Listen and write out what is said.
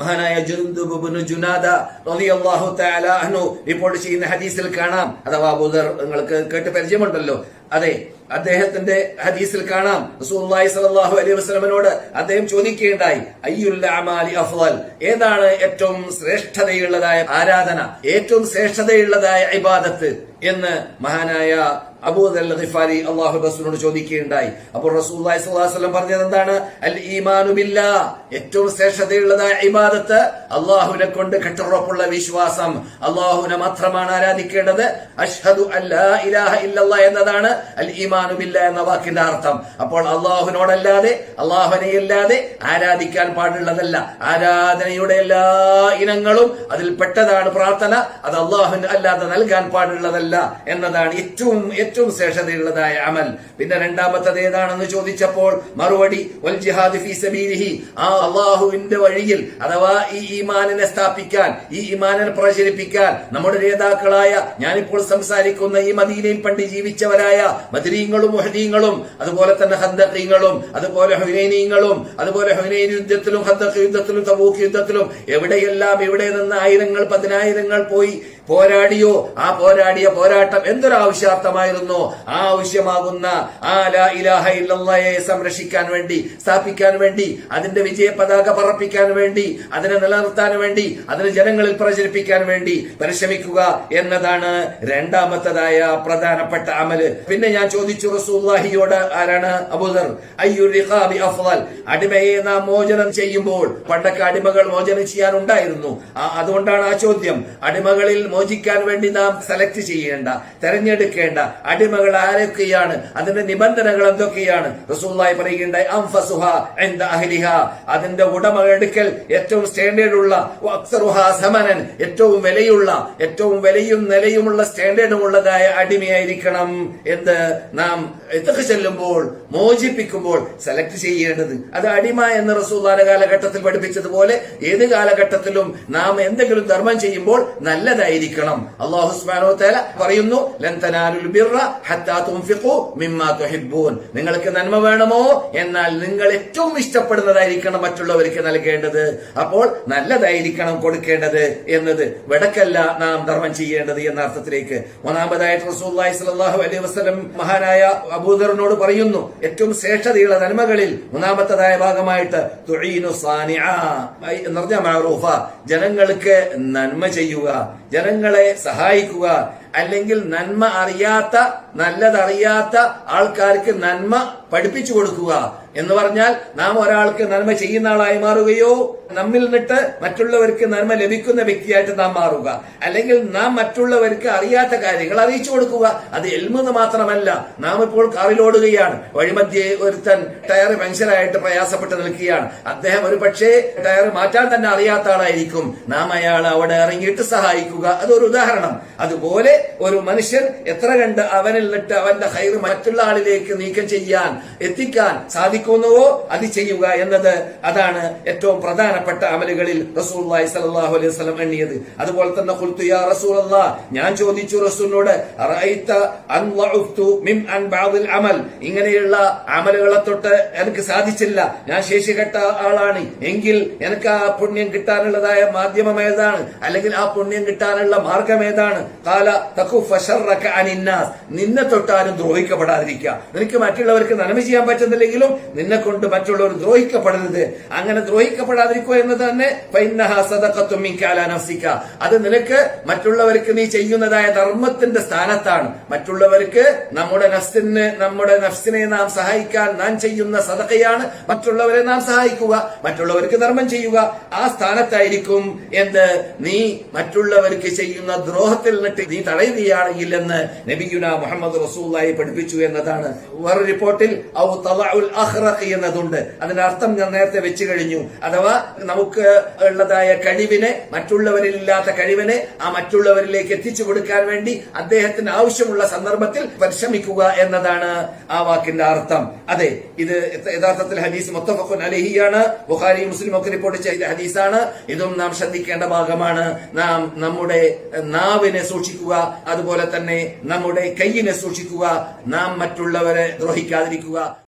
മഹാനായ ജുന്ദുബ് ഇബ്നു ജുനാദ റളിയല്ലാഹു തആല അൻഹു റിപ്പോർട്ട് ചെയ്യുന്ന ഹദീസിൽ കാണാം. അഥവാ അബൂദർ നിങ്ങൾക്ക് കേട്ട് പരിചയമുണ്ടല്ലോ. അതെ അദ്ദേഹത്തിന്റെ ഹദീസിൽ കാണാം. റസൂലുള്ളാഹി സ്വല്ലല്ലാഹു അലൈഹി വസല്ലമയോട് അദ്ദേഹം ചോദിക്കുകയുണ്ടായി അയ്യുൽ അമാലി ഏതാണ് ഏറ്റവും ശ്രേഷ്ഠതയുള്ളതായ ആരാധന? ഏറ്റവും ശ്രേഷ്ഠതയുള്ളതായ ഇബാദത്ത്? എന്ന് മഹാനായ അബൂദൽ ഖിഫാരി അള്ളാഹു റസൂലിനോട് ചോദിക്കുകയുണ്ടായി. അപ്പോൾ അലൈഹി വസല്ലം പറഞ്ഞത് എന്താണ്? അൽ ഈമാനു ബില്ലാ. ഏറ്റവും ശ്രേഷ്ഠതയുള്ളതായ ഇമാദത്ത് അള്ളാഹുവിനെ കൊണ്ട് കെട്ടുറപ്പുള്ള വിശ്വാസം. അള്ളാഹുവിനെ മാത്രമാണ് ആരാധിക്കേണ്ടത്. അഷ്ഹദു അല്ലാ ഇലാഹ ഇല്ലല്ലാ എന്നതാണ് അൽ ഈമാനു ബില്ല എന്ന വാക്കിന്റെ അർത്ഥം. അപ്പോൾ അള്ളാഹുവിനോടല്ലാതെ അള്ളാഹുവിനെ അല്ലാതെ ആരാധിക്കാൻ പാടുള്ളതല്ല. ആരാധനയുടെ എല്ലാ ഇനങ്ങളും അതിൽ പെട്ടതാണ് പ്രാർത്ഥന. അത് അള്ളാഹുവിന് അല്ലാതെ നൽകാൻ പാടുള്ളതല്ല. എന്നതാണ് ഏറ്റവും ഏറ്റവും ശ്രേഷ്ഠതയുള്ളതായ അമൽ. പിന്നെ രണ്ടാമത്തത് ഏതാണെന്ന് ചോദിച്ചപ്പോൾ മറുപടി വൽ ജിഹാദ് ഫീ സബീലിഹി. ആ അള്ളാഹുവിന്റെ വഴിയിൽ അഥവാ ഈ ഈമാനിനെ സ്ഥാപിക്കാൻ ഈ ഇമാനിനെ പ്രചരിപ്പിക്കാൻ നമ്മുടെ നേതാക്കളായ ഞാനിപ്പോൾ സംസാരിക്കുന്ന ഈ മദീനയിൽ പണ്ട് ജീവിച്ചവരായ മദരീങ്ങളും മുഹദീങ്ങളും അതുപോലെ തന്നെ ഹന്തഖീങ്ങളും അതുപോലെ ഹുനൈനീങ്ങളും അതുപോലെ ഹുനൈൻ യുദ്ധത്തിലും ഹന്തഖ് യുദ്ധത്തിലും തബൂക്ക് യുദ്ധത്തിലും എവിടെയെല്ലാം എവിടെ നിന്ന് ആയിരങ്ങൾ പതിനായിരങ്ങൾ പോയി പോരാടിയോ? ആ പോരാടിയ പോരാട്ടം എന്തൊരാവശ്യാർത്ഥമായിരുന്നു? ആ ആവശ്യമാകുന്ന ആ ലാ ഇലാഹ ഇല്ലയെ സംരക്ഷിക്കാൻ വേണ്ടി സ്ഥാപിക്കാൻ വേണ്ടി അതിന്റെ വിജയ പതാക പറപ്പിക്കാൻ വേണ്ടി അതിനെ നിലനിർത്താൻ വേണ്ടി അതിനെ ജനങ്ങളിൽ പ്രചരിപ്പിക്കാൻ വേണ്ടി പരിശ്രമിക്കുക എന്നതാണ് രണ്ടാമത്തതായ പ്രധാനപ്പെട്ട അമൽ. പിന്നെ ഞാൻ ചോദിച്ചു റസൂല്ലാഹിയോട് ആരാണ്? അബുദർ. അടിമയെ നാം മോചനം ചെയ്യുമ്പോൾ പണ്ടൊക്കെ അടിമകൾ മോചനം ചെയ്യാനുണ്ടായിരുന്നു. അതുകൊണ്ടാണ് ആ ചോദ്യം. അടിമകളിൽ മോചിക്കാൻ വേണ്ടി നാം സെലക്ട് ചെയ്യേണ്ട തെരഞ്ഞെടുക്കേണ്ട അടിമകൾ ആരൊക്കെയാണ് അതിന്റെ നിബന്ധനകൾ എന്തൊക്കെയാണ്? റസൂള്ളായി പറയുകയുണ്ടായി അംഫസുഹ എന്ത എടുക്കൽ അതിന്റെ ഏറ്റവും സ്റ്റാൻഡേർഡ് ഉള്ള സമനൻ. ഏറ്റവും വിലയുള്ള ഏറ്റവും വിലയും നിലയുമുള്ള സ്റ്റാൻഡേർഡും ഉള്ളതായ അടിമയായിരിക്കണം എന്ന് നാം എത്തൊക്കെ ചെല്ലുമ്പോൾ മോചിപ്പിക്കുമ്പോൾ സെലക്ട് ചെയ്യേണ്ടത്. അത് അടിമ എന്ന റസൂല്ലാന്റെ കാലഘട്ടത്തിൽ പഠിപ്പിച്ചതുപോലെ ഏത് കാലഘട്ടത്തിലും നാം എന്തെങ്കിലും ധർമ്മം ചെയ്യുമ്പോൾ നല്ലതായിരിക്കണം അള്ളാഹു സുബ്ഹാനഹു തആല പറയുന്നു നിങ്ങൾക്ക് നന്മ വേണമോ? എന്നാൽ നിങ്ങൾ ഏറ്റവും ഇഷ്ടപ്പെടുന്നതായിരിക്കണം മറ്റുള്ളവർക്ക് നൽകേണ്ടത്. അപ്പോൾ നല്ലതായിരിക്കണം കൊടുക്കേണ്ടത് എന്നത്. വെടക്കല്ല നാം ധർമ്മം ചെയ്യേണ്ടത് എന്ന അർത്ഥത്തിലേക്ക്. ഒന്നാമതായിട്ട് റസൂലുള്ളാഹി സ്വല്ലല്ലാഹു അലൈഹി വസല്ലം മഹാനായ അബൂദറിനോട് പറയുന്നു ഏറ്റവും ശ്രേഷ്ഠതയുള്ള നന്മകളിൽ മൂന്നാമത്തതായ ഭാഗമായിട്ട് ജനങ്ങൾക്ക് നന്മ ചെയ്യുക. ജനങ്ങളെ സഹായിക്കുക അല്ലെങ്കിൽ നന്മ അറിയാത്ത നല്ലതറിയാത്ത ആൾക്കാർക്ക് നന്മ പഠിപ്പിച്ചു കൊടുക്കുക എന്ന് പറഞ്ഞാൽ നാം ഒരാൾക്ക് നന്മ ചെയ്യുന്ന ആളായി മാറുകയോ നമ്മിൽ നിന്നിട്ട് മറ്റുള്ളവർക്ക് നന്മ ലഭിക്കുന്ന വ്യക്തിയായിട്ട് നാം മാറുക. അല്ലെങ്കിൽ നാം മറ്റുള്ളവർക്ക് അറിയാത്ത കാര്യങ്ങൾ അറിയിച്ചു കൊടുക്കുക. അത് എൽമെന്ന് മാത്രമല്ല നാം ഇപ്പോൾ കാറിലോടുകയാണ്. വഴിമധ്യേ ഒരുത്തൻ ടയർ പഞ്ചറായിട്ട് പ്രയാസപ്പെട്ട് നിൽക്കുകയാണ്. അദ്ദേഹം ഒരു പക്ഷേ ടയർ മാറ്റാൻ തന്നെ അറിയാത്ത ആളായിരിക്കും. നാം അയാൾ അവിടെ ഇറങ്ങിയിട്ട് സഹായിക്കുക. അതൊരു ഉദാഹരണം. അതുപോലെ ഒരു മനുഷ്യൻ എത്ര കണ്ട് അവനിൽ നിട്ട് അവന്റെ ഹൈർ മറ്റുള്ള ആളിലേക്ക് നീക്കം ചെയ്യാൻ എത്തിക്കാൻ സാധിക്കുന്നുവോ? അത് ചെയ്യുക എന്നത് അതാണ് ഏറ്റവും പ്രധാനപ്പെട്ട അമലുകളിൽ റസൂലുള്ളാഹി സലാഹു അലൈഹി സ്വലം എണ്ണിയത്. അതുപോലെ തന്നെ ഖുൽതു യാ റസൂലല്ലാഹ് ഞാൻ ചോദിച്ചു റസൂലിനോട് അമൽ. ഇങ്ങനെയുള്ള അമലുകളെ തൊട്ട് എനിക്ക് സാധിച്ചില്ല. ഞാൻ ശേഷി കെട്ട ആളാണ്. എങ്കിൽ എനിക്ക് ആ പുണ്യം കിട്ടാനുള്ളതായ മാധ്യമം ഏതാണ്? അല്ലെങ്കിൽ ആ പുണ്യം കിട്ടാനുള്ള മാർഗം ഏതാണ്? കാല നിന്നെ തൊട്ടാരും ദ്രോഹിക്കപ്പെടാതിരിക്കുക. നിനക്ക് മറ്റുള്ളവർക്ക് നന്മ ചെയ്യാൻ പറ്റുന്നില്ലെങ്കിലും നിന്നെ കൊണ്ട് മറ്റുള്ളവർ ദ്രോഹിക്കപ്പെടരുത്. അങ്ങനെ ദ്രോഹിക്കപ്പെടാതിരിക്കുക എന്ന് തന്നെ സദക്കത്തുമ്മിക്കാലാനസിക്ക അത് നിനക്ക് മറ്റുള്ളവർക്ക് നീ ചെയ്യുന്നതായ ധർമ്മത്തിന്റെ സ്ഥാനത്താണ്. മറ്റുള്ളവർക്ക് നമ്മുടെ നഫ്സിന് നമ്മുടെ നഫ്സിനെ നാം സഹായിക്കാൻ നാം ചെയ്യുന്ന സദഖയാണ് മറ്റുള്ളവരെ നാം സഹായിക്കുക. മറ്റുള്ളവർക്ക് ധർമ്മം ചെയ്യുക. ആ സ്ഥാനത്തായിരിക്കും എന്ത് നീ മറ്റുള്ളവർക്ക് ചെയ്യുന്ന ദ്രോഹത്തിൽ നിന്നിട്ട് നീ തടയുകയാണെങ്കിൽ എന്ന് നബിയുന മുഹമ്മദ് റസൂല്ലായി പഠിപ്പിച്ചു എന്നതാണ്. വേറെ റിപ്പോർട്ടിൽ ഔ തളഉൽ അഹ്റഖ് എന്നതുണ്ട്. അതിന്റെ അർത്ഥം ഞാൻ നേരത്തെ വെച്ചു കഴിഞ്ഞു. അഥവാ നമുക്ക് ഉള്ളതായ കഴിവിനെ മറ്റുള്ളവരിൽ ഇല്ലാത്ത കഴിവിനെ ആ മറ്റുള്ളവരിലേക്ക് എത്തിച്ചു കൊടുക്കാൻ വേണ്ടി അദ്ദേഹത്തിന് ആവശ്യമുള്ള സന്ദർഭത്തിൽ പരിശ്രമിക്കുക എന്നതാണ് ആ വാക്കിന്റെ അർത്ഥം. അതെ ഇത് യഥാർത്ഥത്തിൽ ഹദീസ് മുത്തഫഖുൻ അലഹിയാണ്. ബുഖാരി മുസ്ലിം ഒക്കെ റിപ്പോർട്ട് ചെയ്ത ഹദീസാണ്. ഇതും നാം ശ്രദ്ധിക്കേണ്ട ഭാഗമാണ്. നാം നമ്മുടെ നാവിനെ സൂക്ഷിക്കുക അതുപോലെ തന്നെ നമ്മുടെ കയ്യിനെ സൂക്ഷിക്കുക നാം മറ്റുള്ളവരെ ദ്രോഹിക്കാതിരിക്കുക.